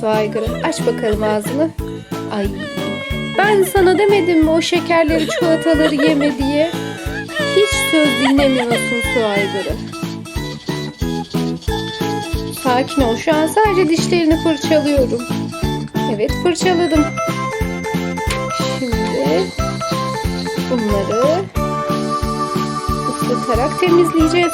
su aygırı. Aç bakalım ağzını. Ay ben sana demedim mi o şekerleri çikolataları yeme diye. Hiç söz dinlemiyorsun su aygırı. Sakin ol. Şu an sadece dişlerini fırçalıyorum. Evet fırçaladım. Şimdi bunları ıslatarak temizleyeceğiz.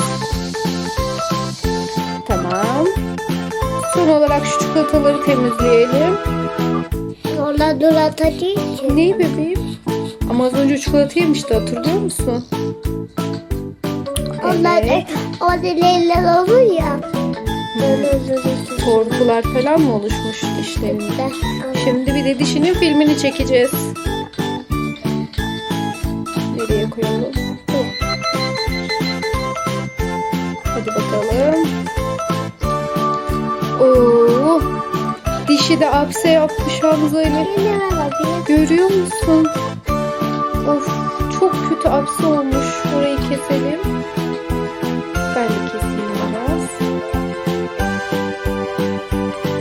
Son olarak şu çikolataları temizleyelim. Orada dur atacağım. Neyi bebeğim? Ama az önce çikolata yemişti hatırlıyor musun? Onlar Evet. o dileğler olur ya. Korkular falan mı oluşmuş dişlerinde? Şimdi bir de dişinin filmini çekeceğiz. Nereye koyalım? Dişi de. Yine ver bakayım. Görüyor musun? Of çok kötü apse olmuş. Orayı keselim. Ben de keseyim biraz.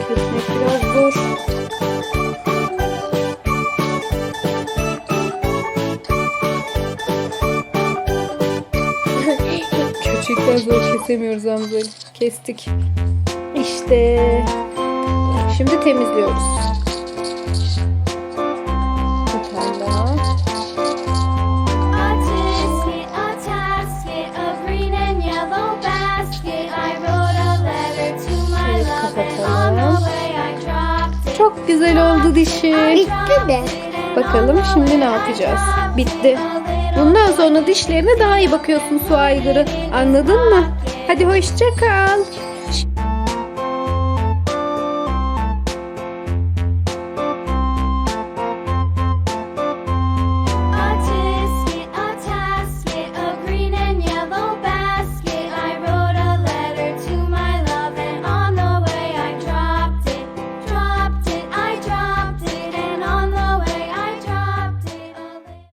Kesmek biraz zor. Küçükten zor kesemiyoruz Hamza. Kestik. İşte. Şimdi temizliyoruz. Bir tane daha. Kapatalım. Çok güzel oldu dişi. Bitti de. Bakalım şimdi ne yapacağız? Bitti. Bundan sonra dişlerine daha iyi bakıyorsun su aygırı. Anladın mı? Hadi hoşça kal.